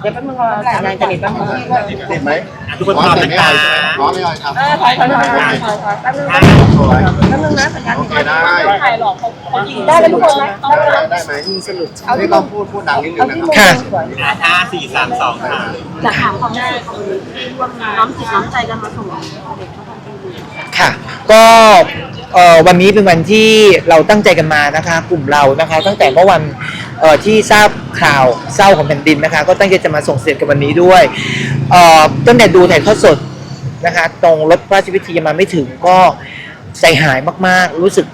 เดี๋ยวแป๊บนึงรอสัญญาณจะนิดแป๊บนึงติดไหมทุกคนพร้อมนะคะพร้อมไม่เอาครับเออถอยถอยถอยถอยถอยถอยแป๊บนึงแป๊บสวยนึงนะสัญญาณโอเคได้ถ่ายหรอกเขายิงได้เลยทุกคนนะได้ได้ไหมสรุปนี่ต้องพูดพูดดังนิดนึงนะครับค่ะห้าสี่สามสองค่ะอยากถามความรู้สึกของที่ร่วมน้อมจิตน้อมใจกันมาส่งเด็กทุกคนจริงค่ะ ก็เอ่อวันนี้เป็นวันที่เราตั้งใจกันมานะคะ กลุ่มเรานะคะ ตั้งแต่เมื่อวัน เอ่อที่ทราบข่าวเศร้าของแผ่นดินนะคะ ก็ตั้งใจจะมาส่งเสด็จกันวันนี้ด้วยเอ่อตั้งแต่ดูถ่ายทอดสดนะคะตรงรถพระราชพิธีมาไม่ถึงก็ใจหายมากๆ รู้สึก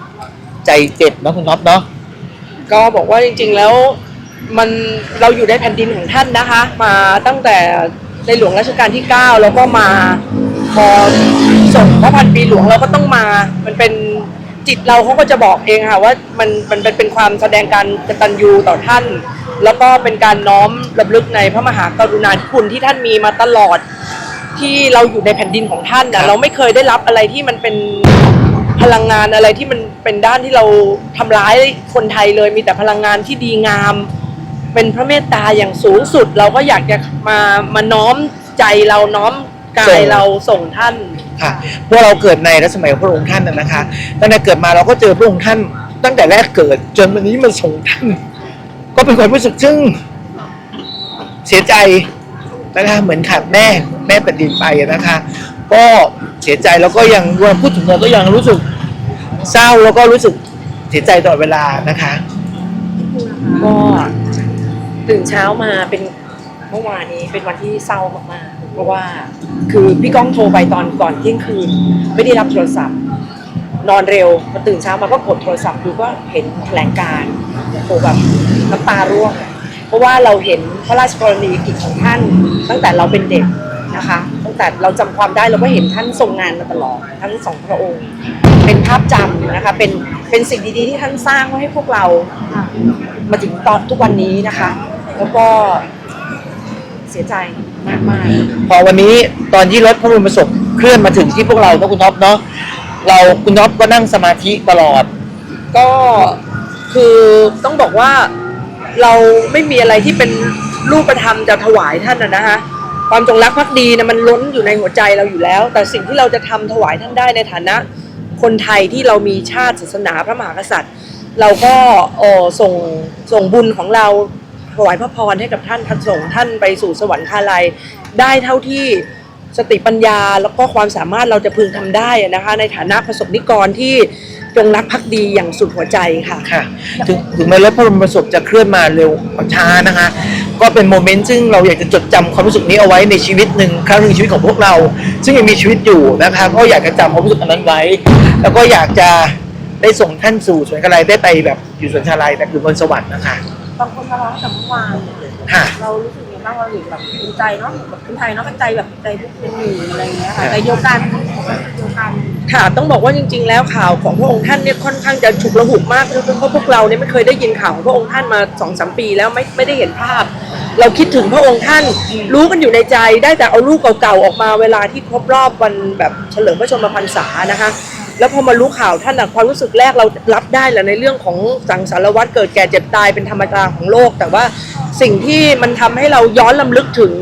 ใจเจ็บนะคุณท็อปเนาะก็บอกว่าจริงๆแล้วมันเราอยู่ในแผ่นดินของท่านนะคะ มาตั้งแต่ในหลวงรัชกาลที่ 9 แล้วก็มาพอส่งพระพันปีหลวงเราก็ต้องมา มันเป็น จิตเราเขาก็จะบอกเองค่ะว่ามันมันเป็นเป็นความแสดงการกตัญญูต่อท่าน แล้วก็เป็นการน้อมรำลึกในพระมหากรุณาธิคุณที่ท่านมีมาตลอดที่เราอยู่ในแผ่นดินของท่านครันะบเราไม่เคยได้รับอะไรที่มันเป็นพลังงานอะไรที่มันเป็นด้านที่เราทำร้ายคนไทยเลย มีแต่พลังงานที่ดีงาม เป็นพระเมตตาอย่างสูงสุด เราก็อยากจะมามาน้อมใจเราน้อม กายเราส่งท่านค่ะพวกเราเกิดในรัชสมัยของพระองค์ท่านนะนะคะตั้งแต่เกิดมาเราก็เจอพระองค์ท่าน ตั้งแต่แรกเกิด จนวันนี้มาส่งท่าน ก็เป็นความรู้สึกซึ่งเสียใจนะคะเหมือนขาดแม่แม่แผ่นดินไปนะคะ ก็เสียใจแล้วก็ยังเวลาพูดถึงเราก็ยังรู้สึกเศร้าแล้วก็รู้สึกเสียใจตลอดเวลานะคะก็ตื่นเช้ามาเป็นเมื่อวานนี้เป็นวันที่เศร้ามากๆ เพราะว่าคือพี่ก้องโทรไปตอนก่อนเที่ยงคืน ไม่ได้รับโทรศัพท์ นอนเร็วพอตื่นเช้ามาก็กดโทรศัพท์ดูก็เห็นแถลงการณ์โอ้แบบน้ำตาร่วงเพราะว่าเราเห็นพระราชกรณียกิจของท่าน ตั้งแต่เราเป็นเด็กนะคะตั้งแต่เราจำความได้เราก็เห็นท่านทรงงานมาตลอดทั้งสองพระองค์ เป็นภาพจำนะคะเป็นเป็นสิ่งดีๆที่ท่านสร้างไว้ให้พวกเรา มาถึงตอนทุกวันนี้นะคะ แล้วก็เสียใจ มากมากพอวันนี้ตอนที่รถพระบรมศพเคลื่อนมาถึงที่พวกเราก็คุณท็อปเนาะเราคุณท็อปก็นั่งสมาธิตลอดๆก็คือต้องบอกว่าเราไม่มีอะไรที่เป็นรูปธรรมจะถวายท่านนะนะคะความจงรักภักดีนะมันล้นอยู่ในหัวใจเราอยู่แล้ว แต่สิ่งที่เราจะทำถวายท่านได้ในฐานะ คนไทยที่เรามีชาติศาสนาพระมหากษัตริย์ เราก็เออส่งส่งบุญของเรา ถวายพระพรให้กับท่านท่านส่งท่านไปสู่สวรรคาลัย ได้เท่าที่สติปัญญาแล้วก็ความสามารถเราจะพึงทำได้นะคะ ในฐานะประสบนิกรที่จงรักภักดีอย่างสุดหัวใจค่ะค่ะ ถึงถึงแม้รถพระบรมศพจะเคลื่อนมาเร็วช้านะคะ ก็เป็นโมเมนต์ซึ่งเราอยากจะจดจำความรู้สึกนี้เอาไว้ในชีวิตหนึ่งครั้งหนึ่งชีวิตของพวกเรา ซึ่งยังมีชีวิตอยู่นะคะ ก็อยากจะจำความรู้สึกอันนั้นไว้ แล้วก็อยากจะได้ส่งท่านสู่สวนกะไรได้ไปแบบอยู่สวนชาลัยแบบอยู่บนสวรรค์นะคะ บางคนมาร้องแต่เมื่อวานค่ะ เรารู้สึกยังไงบ้างเราเห็นแบบภูมิใจเนาะแบบคนไทยเนาะก็ใจแบบใจเป็นหนึ่งอะไรอย่างเงี้ยค่ะใจเดียวกันเดียวกันค่ะต้องบอกว่าจริง ๆ แล้วข่าวของพระองค์ท่านเนี่ยค่อนข้างจะฉุกระหุกมากเพราะพวกเราเนี่ยไม่เคยได้ยินข่าวของพระองค์ท่านมาสองสามปีแล้วไม่ไม่ได้เห็นภาพ เราคิดถึงพระองค์ท่านรู้กันอยู่ในใจได้แต่เอารูปเก่าๆออกมาเวลาที่ครบรอบวันแบบเฉลิมพระชนมพรรษานะคะ แล้วพอมารู้ข่าวท่านอะความรู้สึกแรกเรารับได้แหละในเรื่องของสังสารวัฏเกิดแก่เจ็บตายเป็นธรรมดาของโลก แต่ว่าสิ่งที่มันทำให้เราย้อนลำลึกถึง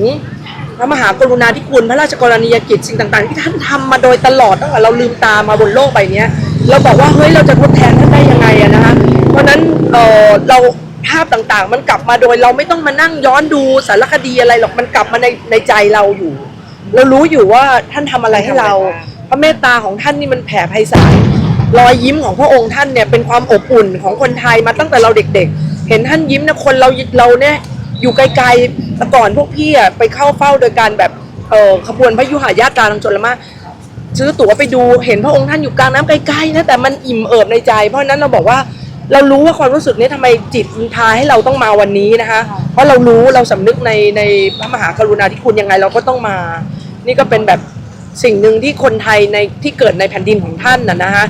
พระมหากรุณาธิคุณพระราชกรณียกิจสิ่งต่าง ๆ ที่ท่านทำมาโดยตลอดตั้งแต่เราลืมตามาบนโลกใบนี้เราบอกว่าเฮ้ยเราจะทดแทนท่านได้ยังไงอะนะคะเพราะฉะนั้นเออเราภาพต่างๆ มันกลับมาโดยเราไม่ต้องมานั่งย้อนดูสารคดีอะไรหรอกมันกลับมาในในใจเราอยู่ เรารู้อยู่ว่าท่านทำอะไรให้เรา พระเมตตาของท่านนี่มันแผ่ไพศาลรอยยิ้มของพระองค์ท่านเนี่ยเป็นความอบอุ่นของคนไทยมาตั้งแต่เราเด็ก ๆ เห็นท่านยิ้มนะคนเราเราเนี่ยอยู่ไกลๆแต่ก่อนพวกพี่อะไปเข้าเฝ้าโดยการแบบเออขบวนพระยุหายาตราทางชนละมาซื้อตั๋วไปดูเห็นพระองค์ท่านอยู่กลางน้ำไกลๆนะแต่มันอิ่มเอิบในใจ เพราะนั้นเราบอกว่าเรารู้ว่าความรู้สึกนี้ทำไมจิตมันพาให้เราต้องมาวันนี้นะคะ เพราะเรารู้เราสำนึกในในพระมหากรุณาธิคุณยังไงเราก็ต้องมา นี่ก็เป็นแบบ สิ่งหนึ่งที่คนไทยในที่เกิดในแผ่นดินของท่านน่ะนะคะ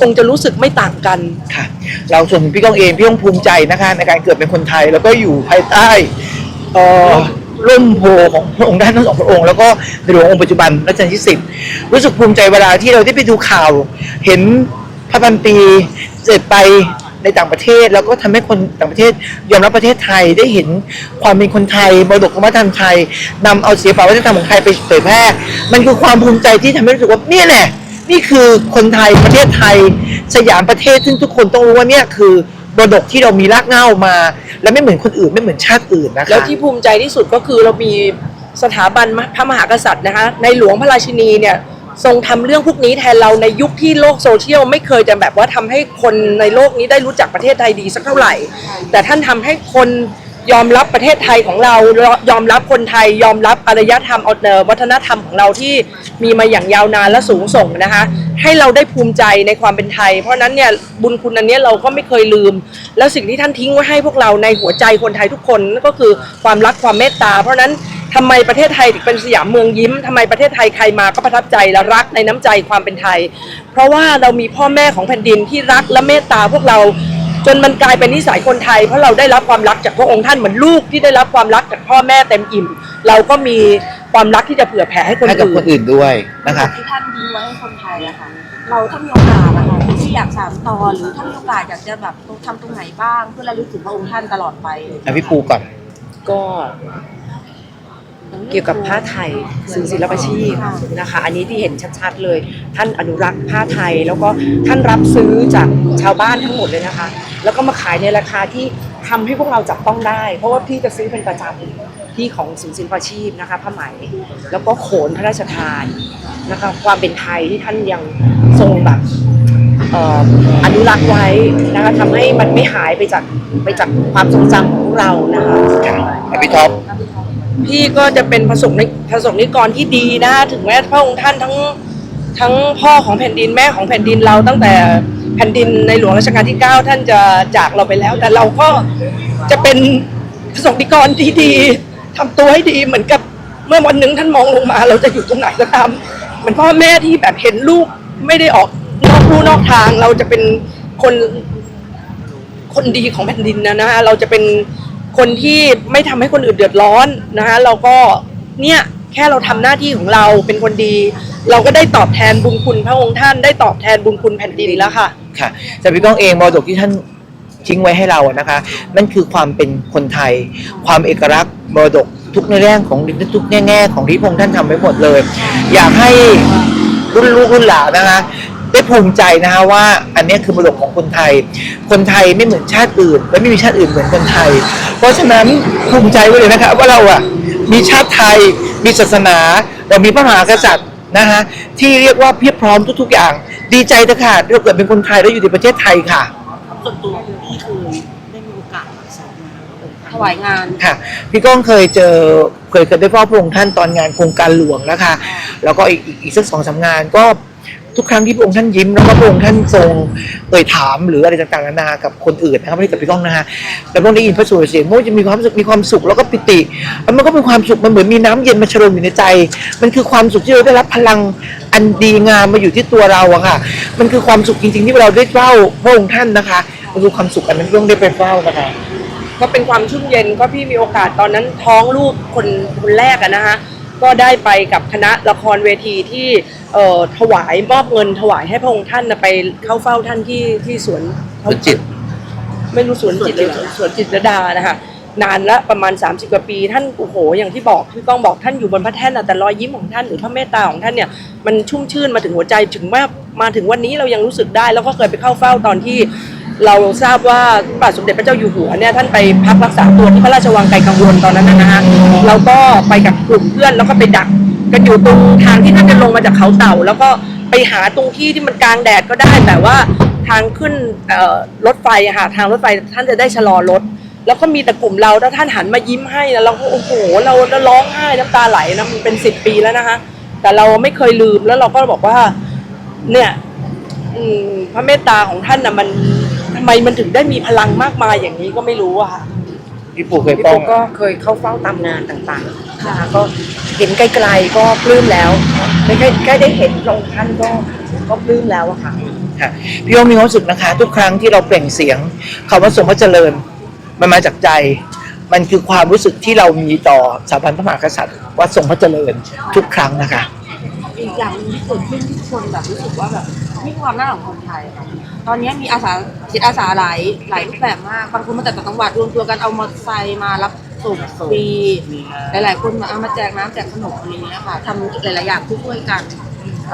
คงจะรู้สึกไม่ต่างกัน ค่ะ เราส่วนพี่ก้องเองพี่ก้องภูมิใจนะคะในการเกิดเป็นคนไทยแล้วก็อยู่ภายใต้เอ่อร่มโพของพระองค์ท่านทั้งสองพระองค์แล้วก็ในหลวงองค์ปัจจุบันรัชกาลที่สิบรู้สึกภูมิใจเวลาที่เราได้ไปดูข่าว เห็นพระพันปีเสด็จไป ในต่างประเทศ แล้วก็ทำให้คนต่างประเทศยอมรับประเทศไทยได้เห็นความเป็นคนไทยมรดกวัฒนธรรมไทยนำเอาศิลปวัฒนธรรมของไทยไปเผยแพร่ มันคือความภูมิใจที่ทำให้รู้สึกว่าเนี่ยแหละ นี่คือคนไทยประเทศไทย สยามประเทศซึ่งทุกคนต้องรู้ว่าเนี่ยคือมรดกที่เรามีรากเหง้ามา และไม่เหมือนคนอื่นไม่เหมือนชาติอื่นนะคะแล้วที่ภูมิใจที่สุดก็คือเรามีสถาบันพระมหากษัตริย์นะคะในหลวงพระราชินีเนี่ย ทรงทำเรื่องพวกนี้แทนเราในยุคที่โลกโซเชียลไม่เคยจะแบบว่าทำให้คนในโลกนี้ได้รู้จักประเทศไทยดีสักเท่าไหร่ แต่ท่านทำให้คนยอมรับประเทศไทยของเรา ยอมรับคนไทย ยอมรับอารยธรรมอาเอ่อวัฒนธรรมของเราที่มีมาอย่างยาวนานและสูงส่งนะคะ ให้เราได้ภูมิใจในความเป็นไทย เพราะนั้นเนี่ยบุญคุณอันนี้เราก็ไม่เคยลืม แล้วสิ่งที่ท่านทิ้งไว้ให้พวกเราในหัวใจคนไทยทุกคนนั่นก็คือความรักความเมตตา เพราะนั้น ทำไมประเทศไทยถึงเป็นสยามเมืองยิ้มทำไมประเทศไทยใครมาก็ประทับใจและรักในน้ำใจความเป็นไทย เพราะว่าเรามีพ่อแม่ของแผ่นดินที่รักและเมตตาพวกเราจนมันกลายเป็นนิสัยคนไทย เพราะเราได้รับความรักจากพระองค์ท่านเหมือนลูกที่ได้รับความรักจากพ่อแม่เต็มอิ่ม เราก็มีความรักที่จะเผื่อแผ่ให้คนให้กับอื่คนนอื่นด้วยนะคะที่ท่านทิ้งไว้ให้คนไทยอะค่ะเราถ้ามีโอกาสอะค่ะที่อยากสานต่อหรือถ้ามีโอกาสอยากจะแบบทำตรงไหนบ้าง เพื่อระลึกถึงพระองค์ท่านตลอดไปอะพี่ปูก่อนก็ เกี่ยวกับผ้าไทยสื่อศิลปาชีพนะคะ อันนี้ที่เห็นชัดๆเลย ท่านอนุรักษ์ผ้าไทย แล้วก็ท่านรับซื้อจากชาวบ้านทั้งหมดเลยนะคะ แล้วก็มาขายในราคาที่ทำให้พวกเราจับต้องได้ เพราะว่าพี่จะซื้อเป็นประจำที่ของศูนย์ศิลปาชีพนะคะผ้าไหมแล้วก็โขนพระราชทานนะคะความเป็นไทยที่ท่านยังทรงแบบเอ่ออนุรักษ์ไว้นะคะทำให้มันไม่หายไปจากไปจากความทรงจำของพวกเรานะคะอะพี่ท็อป พี่ก็จะเป็นประสบนิประสบนิกรที่ดีนะถึงแม้พระองค์ท่านทั้งทั้งพ่อของแผ่นดินแม่ของแผ่นดินเราตั้งแต่แผ่นดินในหลวงรัชกาลที่ 9 ท่านจะจากเราไปแล้ว แต่เราก็จะเป็นประสบนิกรที่ดีทำตัวให้ดีเหมือนกับเมื่อวันหนึ่งท่านมองลงมา เราจะอยู่ตรงไหนก็ตามเหมือนพ่อแม่ที่แบบเห็นลูกไม่ได้ออกนอกลู่นอกทาง เราจะเป็นคนคนดีของแผ่นดินนะนะฮะเราจะเป็น คนที่ไม่ทำให้คนอื่นเดือดร้อนนะฮะเราก็เนี่ยแค่เราทำหน้าที่ของเราเป็นคนดี เราก็ได้ตอบแทนบุญคุณพระองค์ท่านได้ตอบแทนบุญคุณแผ่นดินแล้วค่ะค่ะแต่พี่ก้องเองมรดกที่ท่านทิ้งไว้ให้เราอะนะคะ นั่นคือความเป็นคนไทย ความเอกลักษณ์มรดกทุกในแง่ของทุกแง่ๆของที่พระองค์ท่านทำไว้หมดเลย อยากให้รุ่นลูกรุ่นหลานนะคะ ได้ภูมิใจนะคะว่าอันเนี้ยคือมรดกของคนไทย คนไทยไม่เหมือนชาติอื่น และไม่มีชาติอื่นเหมือนคนไทย เพราะฉะนั้นภูมิใจไว้เลยนะคะว่าเราอะมีชาติไทย มีศาสนา เรามีพระมหากษัตริย์นะคะที่เรียกว่าเพียบพร้อมทุก ๆ อย่าง ดีใจเถอะค่ะที่เราเกิดเป็นคนไทยแล้วอยู่ในประเทศไทยค่ะส่วนตัวคุณพี่เคยได้มีโอกาสสอนงานถวายงานค่ะ พี่ก้องเคยเจอเคยเคยได้เฝ้าพระองค์ท่านตอนงานโครงการหลวงนะคะ แล้วก็อีกอีกอีกสักสองสามงานก็ ทุกครั้งที่พระองค์ท่านยิ้มแล้วก็พระองค์ท่านทรงเอ่ยถามหรืออะไรต่างๆนานากับคนอื่นนะครับไม่ได้กับพี่ก้องนะฮะแล้วพวกได้ยินพระสุรเสียงมันจะมีความสุขมีความสุขแล้วก็ปิติแล้วมันก็เป็นความสุขมันเหมือนมีน้ำเย็นมาชโลมอยู่ในใจ มันคือความสุขที่เราได้รับพลังอันดีงามมาอยู่ที่ตัวเราอะค่ะ มันคือความสุขจริง ๆ ที่เราได้เฝ้าพระองค์ท่านนะคะมันคือความสุขอันนั้นที่ต้องได้ไปเฝ้านะคะก็เป็นความชุ่มเย็นก็พี่มีโอกาสตอนนั้นท้องลูกคนคนแรกอะนะคะ ก็ได้ไปกับคณะละครเวทีที่เอ่อถวายมอบเงินถวายให้พระองค์ท่านน่ะไปเข้าเฝ้าท่านที่ที่สวนสวนจิต ไม่รู้สวนจิตหรือสวนจิตรดานะคะนานละประมาณ 30กว่าปี ท่านโอ้โหอย่างที่บอกพี่ก้องบอกท่านอยู่บนพระแท่นน่ะแต่รอยยิ้มของท่านหรือพระเมตตาของท่านเนี่ยมันชุ่มชื่นมาถึงหัวใจถึงว่ามาถึงวันนี้เรายังรู้สึกได้ แล้วก็เคยไปเข้าเฝ้าตอนที่ เราทราบว่าพระบาทสมเด็จพระเจ้าอยู่หัวเนี่ยท่านไปพักรักษาตัวที่พระราชวังไกลกังวลตอนนั้นนะฮะเราก็ไปกับกลุ่มเพื่อนแล้วก็ไปดักกันอยู่ตรงทางที่ท่านจะลงมาจากเขาเต่า แล้วก็ไปหาตรงที่ที่มันกลางแดดก็ได้ แต่ว่าทางขึ้นรถไฟค่ะทางรถไฟท่านจะได้ชะลอรถ แล้วก็มีแต่กลุ่มเราถ้าท่านหันมายิ้มให้นะเราก็โอ้โหเราเราร้องไห้น้ำตาไหลนะมันเป็นสิบปีแล้วนะคะแต่เราไม่เคยลืมแล้วเราก็บอกว่า เนี่ยพระเมตตาของท่านนะมัน ไมมันถึงได้มีพลังมากมายอย่างนี้ก็ไม่รู้อะค่ะ พี่ปู่เคยพี่ป้อปุ๊งกก็เคยเข้าเฝ้าตามงานต่างๆนะคะก็เห็นไกลๆก็ปลื้มแล้วไม่แค่แค่ได้เห็นพระองค์ท่านก็ก็ปลื้มแล้วอะค่ะ ค่ะพี่โอมีความรู้สึกนะคะ ทุกครั้งที่เราเปล่งเสียงคำว่าทรงพระเจริญ มันมาจากใจ มันคือความรู้สึกที่เรามีต่อสถาบันพระมหากษัตริย์ว่าทรงพระเจริญทุกครั้งนะคะ อีกอย่างหนึงที่เกิดขึ้นที่คนแบบรู้สึกว่าแบบนี่ความน่าของคนไทยค่ะ ตอนนี้มีอาสาจิตอาสาหลายหลายรูปแบบมาก บางคนมาจากต่างจังหวัดรวมตัวกันเอามอเตอร์ไซค์มารับส่งฟรีหลาย ๆ คนมาเอามาแจกน้ำแจกขนมอะไรอย่างเงี้ยค่ะทำหลายๆอย่างช่วยๆกัน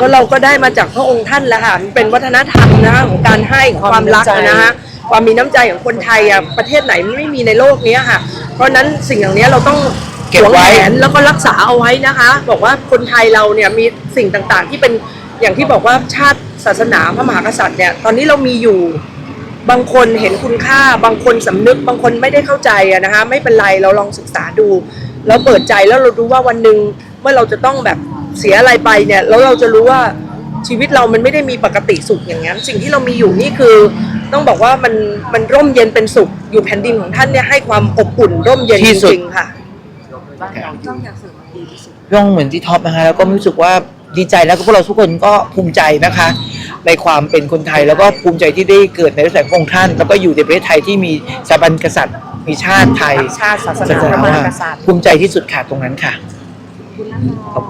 ก็เราก็ได้มาจากพระองค์ท่านแหละค่ะมันเป็นวัฒนธรรมนะคะของการให้ของความรักนะคะความมีน้ำใจของคนไทยอะประเทศไหนมันไม่มีในโลกเนี้ยค่ะ เพราะฉะนั้นสิ่งอย่างเนี้ยเราต้องเก็บไว้หวงแหนแล้วก็รักษาเอาไว้นะคะ บอกว่าคนไทยเราเนี่ยมีสิ่งต่างๆ ที่เป็น อย่างที่บอกว่าชาติศาสนาพระมหากษัตริย์เนี่ยตอนนี้เรามีอยู่บางคนเห็นคุณค่า บางคนสำนึก บางคนไม่ได้เข้าใจอะนะคะไม่เป็นไรเราลองศึกษาดูแล้วเปิดใจแล้วเรารู้ว่าวันหนึ่งเมื่อเราจะต้องแบบเสียอะไรไปเนี่ยแล้วเราจะรู้ว่าชีวิตเรามันไม่ได้มีปกติสุขอย่างนั้น สิ่งที่เรามีอยู่นี่คือ ต้องบอกว่ามันมันร่มเย็นเป็นสุขอยู่แผ่นดินของท่านเนี่ยให้ความอบอุ่นร่มเย็นที่จสุดริงๆค่ะต้องอยากเสริมมันดีที่สุดย่องเหมือนที่ท็อปนะคะแล้วก็รู้สึกว่า ดีใจแล้วก็พวกเราทุกคนก็ภูมิใจนะคะ ในความเป็นคนไทยแล้วก็ภูมิใจที่ได้เกิดในรัชกาลพระองค์ท่าน แล้วก็อยู่ในประเทศไทยที่มีสถาบันกษัตริย์ มีชาติไทยชาติศาสนาพระมหากษัตริย์ภูมิใจที่สุดค่ะตรงนั้นค่ะคุณนะคะขอบคุณค่ะ